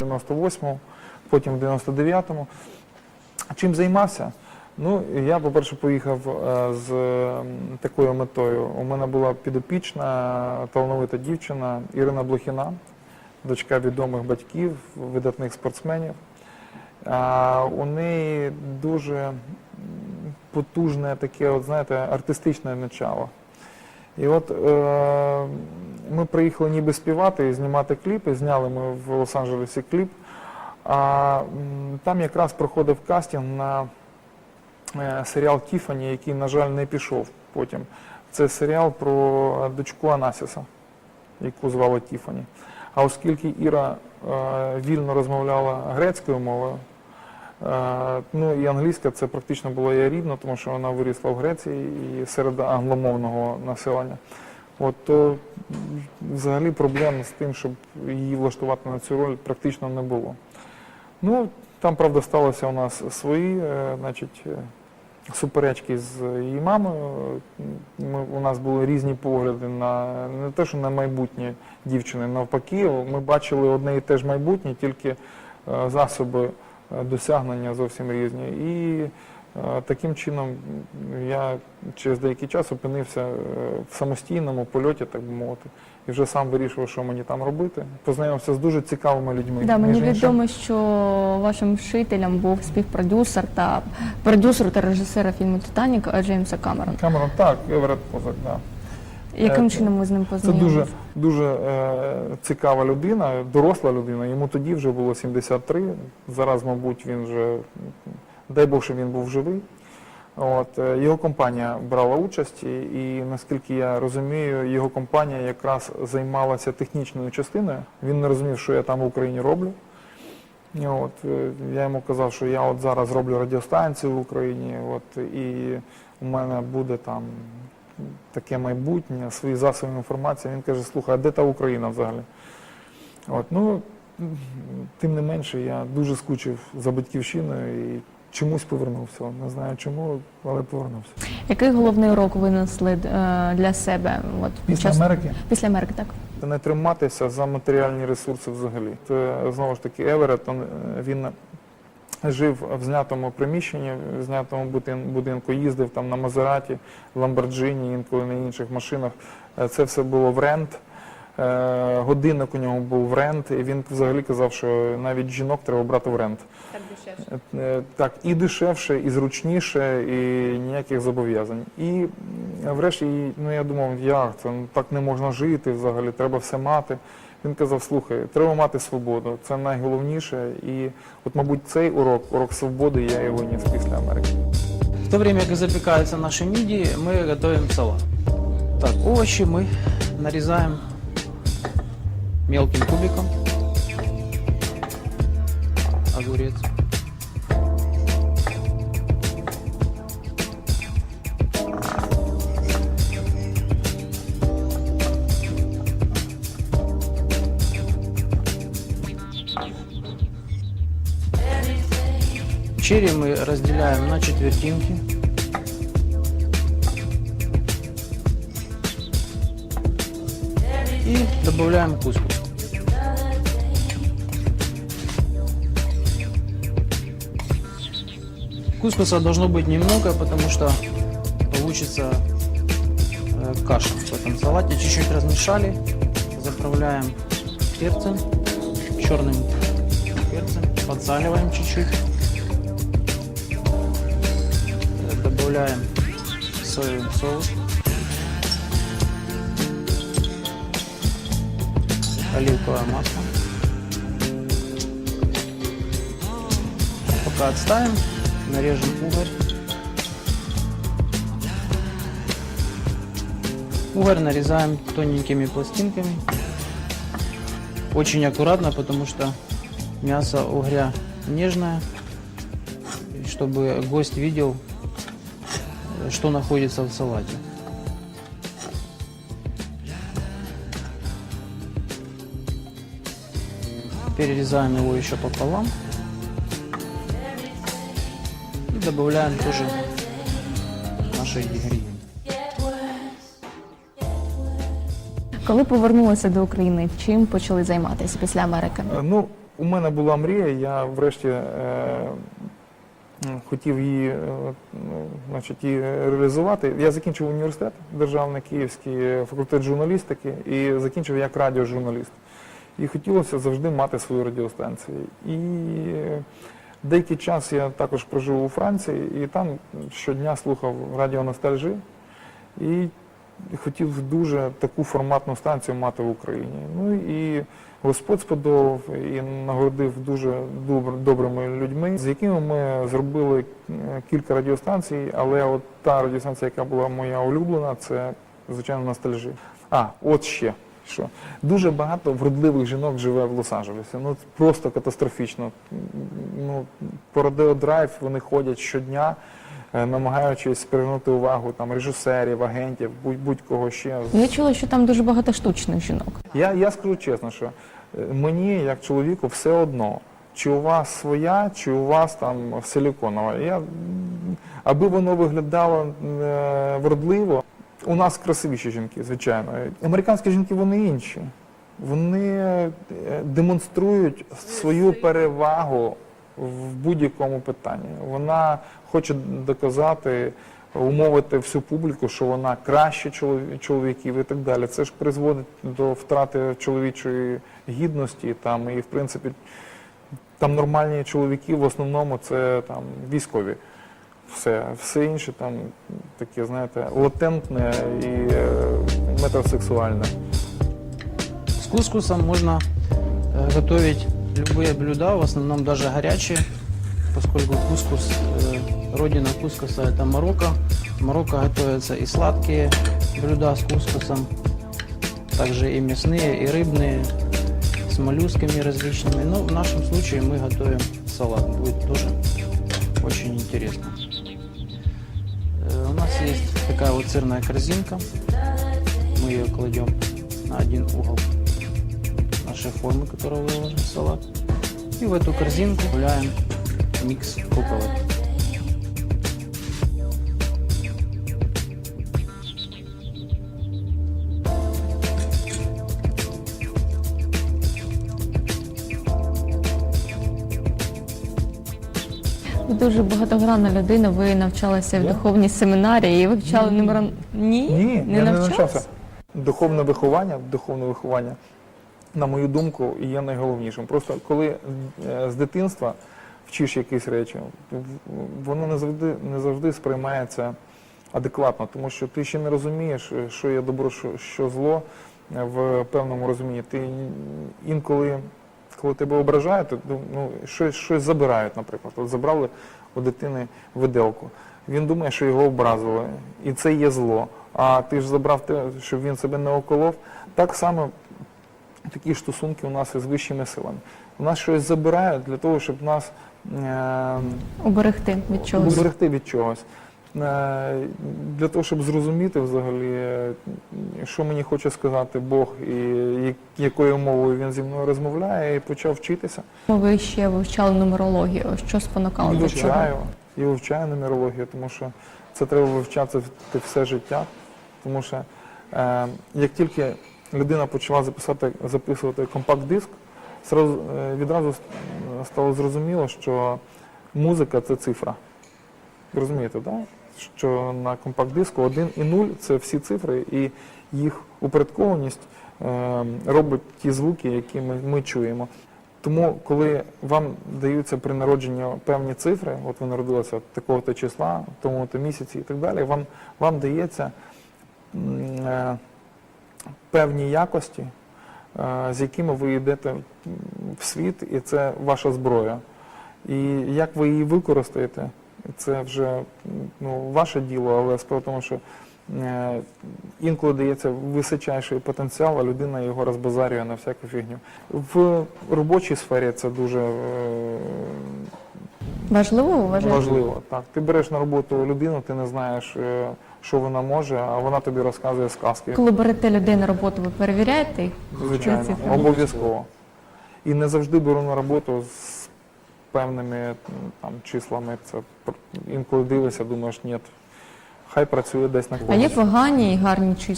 в 98-му, потім в 99-му. Чим займався? Ну, я, по-перше, поїхав е, з такою метою. У мене була підопічна талановита дівчина Ірина Блохіна, дочка відомих батьків, видатних спортсменів. У неї дуже потужне таке, от, знаєте, артистичне начало. І от е, ми приїхали ніби співати і знімати кліпи. Зняли ми в Лос-Анджелесі кліп. А там якраз проходив кастинг на е, серіал Тіфані, який, на жаль, не пішов потім. Це серіал про дочку Анасіса, яку звали Тіфані. А оскільки Іра е, вільно розмовляла грецькою мовою, е, ну і англійська це практично було її рідно, тому що вона вирісла в Греції і серед англомовного населення. От то взагалі проблем з тим, щоб її влаштувати на цю роль, практично не було. Ну, там, правда, сталося у нас свої, е, значить, е, суперечки з її мамою. Ми, у нас були різні погляди на не те, що на майбутнє дівчини, навпаки, ми бачили одне і те ж майбутнє, тільки е, засоби досягнення зовсім різні. І таким чином я через деякий час опинився е, в самостійному польоті, так би мовити, і вже сам вирішував, що мені там робити. Познайомився з дуже цікавими людьми. Да, мені відомо, що вашим вчителем був співпродюсер та продюсер та режисера фільму Титанік Джеймса Камерон. Камерон, так, Еверет Козак, так. Яким Е, чином ви з ним Це дуже, дуже е, цікава людина, доросла людина. Йому тоді вже було 73. Зараз, мабуть, він вже, дай Бог, що він був живий. От, е, його компанія брала участь, і, і наскільки я розумію, його компанія якраз займалася технічною частиною. Він не розумів, що я там в Україні роблю. От, е, я йому казав, що я от зараз роблю радіостанцію в Україні, от, і у мене буде там таке майбутнє, свої засоби інформації. Він каже, слухай, а де та Україна взагалі? От, ну, тим не менше, я дуже скучив за батьківщиною і чомусь повернувся. Не знаю чому, але повернувся. Який головний урок винесли е, для себе? От, Після час- Америки Після Америки, так. не триматися за матеріальні ресурси взагалі. Це знову ж таки Еверет, він жив в знятому приміщенні, в знятому будинку, їздив там на Мазераті, Ламборджині, інколи на інших машинах. Е, Це все було в рент. Е, Годинник у нього був в рент, і він взагалі казав, що навіть жінок треба брати в рент. Так дешевше. Е, Так, і дешевше, і зручніше, і ніяких зобов'язань. І врешті, ну я думав, як це ну, так не можна жити взагалі, треба все мати. Він казав, слухай, треба мати свободу, це найголовніше. І от, мабуть, цей урок, урок свободи, я його ніс після Америки. В то время как запекаются наши мидии, мы готовим салат. Так, овощи мы нарезаем мелким кубиком. Огурец. Черри мы разделяем на четвертинки. И добавляем кускус. Кускуса должно быть немного, потому что получится э, каша в этом салате. Чуть-чуть размешали, заправляем перцем, черным перцем, подсаливаем чуть-чуть. Э, Добавляем соевый соус. Оливковое масло. Пока отставим, нарежем угорь. Угорь нарезаем тоненькими пластинками. Очень аккуратно, потому что мясо угря нежное. И чтобы гость видел, что находится в салате. Перерезаем его еще пополам. Добавляем тоже наши ингредиенты. Коли повернулися до України, чим почали займатися після Америки? Е, Ну, у мене була мрія, я врешті е, хотів її, е, ну, значить, її реалізувати. Я закінчив університет державний Київський е, факультет журналістики і закінчив як радіожурналіст. І хотілося завжди мати свою радіостанцію. І е, деякий час я також прожив у Франції і там щодня слухав радіо Ностальжі. І хотів дуже таку форматну станцію мати в Україні. Ну і Господь сподобав і нагородив дуже добр- добрими людьми, з якими ми зробили е, кілька радіостанцій, але от та радіостанція, яка була моя улюблена, це звичайно ностальжі. А, от ще. Що дуже багато вродливих жінок живе в Лос-Анджелесі. Ну просто катастрофічно. Ну по Драйв вони ходять щодня, е, намагаючись привернути увагу там режисерів, агентів, будь- будь-кого ще. Я чула, що там дуже багато штучних жінок. Я, я скажу чесно, що е, мені, як чоловіку, все одно, чи у вас своя, чи у вас там силіконова. Я, аби воно виглядало е, вродливо, у нас красивіші жінки, звичайно. Американські жінки вони інші. Вони е, демонструють свою перевагу в будь-якому питанні. Вона хоче доказати, умовити всю публіку, що вона краще чоловіків і так далі. Це ж призводить до втрати чоловічої гідності там і в принципі там нормальні чоловіки в основному це там військові Все, все інше там таке, знаєте, латентне і е, метросексуальне. С кускусом можно э, готовить любые блюда, в основном даже горячие, поскольку кускус, э, родина кускуса это Марокко. В Марокко готовятся и сладкие блюда с кускусом, также и мясные, и рыбные, с моллюсками различными. Но в нашем случае мы готовим салат, будет тоже очень интересно. Есть такая вот сырная корзинка, мы ее кладем на один угол нашей формы, которую выложим салат. И в эту корзинку гуляем микс круковый. Ви дуже багатогранна людина. Ви навчалися в духовній семінарії і вивчали нумеро... Ні? Ні, не я не навчався? Духовне виховання, духовне виховання, на мою думку, є найголовнішим. Просто коли е, з дитинства вчиш якісь речі, в- воно не завжди, не завжди сприймається адекватно, тому що ти ще не розумієш, е, що є добро, що, що зло е, в певному розумінні. Ти інколи, коли тебе ображають, то, ну, щось, щось забирають, наприклад. От забрали у дитини виделку. Він думає, що його образили, і це є зло. А ти ж забрав те, щоб він себе не околов. Так само такі ж стосунки у нас із вищими силами. У нас щось забирають для того, щоб нас е, Уберегти від чогось. уберегти від чогось. Е, Для того, щоб зрозуміти взагалі, е, що мені хоче сказати Бог і якою мовою він зі мною розмовляє, і почав вчитися. Ви ще вивчали нумерологію. Що спонукало до вивчаю, і вивчаю нумерологію, тому що це треба вивчати все життя. Тому що е, як тільки людина почала записати, записувати компакт-диск, е, відразу стало зрозуміло, що музика це цифра. Розумієте, так? Що на компакт-диску 1 і 0 це всі цифри, і їх упорядкованість е, робить ті звуки, які ми, ми чуємо. Тому, коли вам даються при народженні певні цифри, от ви народилися такого-то числа, тому-то місяці і так далі, вам, вам дається е, певні якості, е, з якими ви йдете в світ, і це ваша зброя. І як ви її використаєте, це вже ну, ваше діло, але справа в тому, що е, інколи дається височайший потенціал, а людина його розбазарює на всяку фігню. В робочій сфері це дуже е, Важливо ви важливо. Так, ти береш на роботу людину, ти не знаєш, е, що вона може, а вона тобі розказує сказки. Коли берете людей на роботу, ви перевіряєте їх? Звичайно, обов'язково. І не завжди беру на роботу з певними там числами. Це інколи дивишся, думаєш, ні, хай працює десь на А є погані і гарні числа?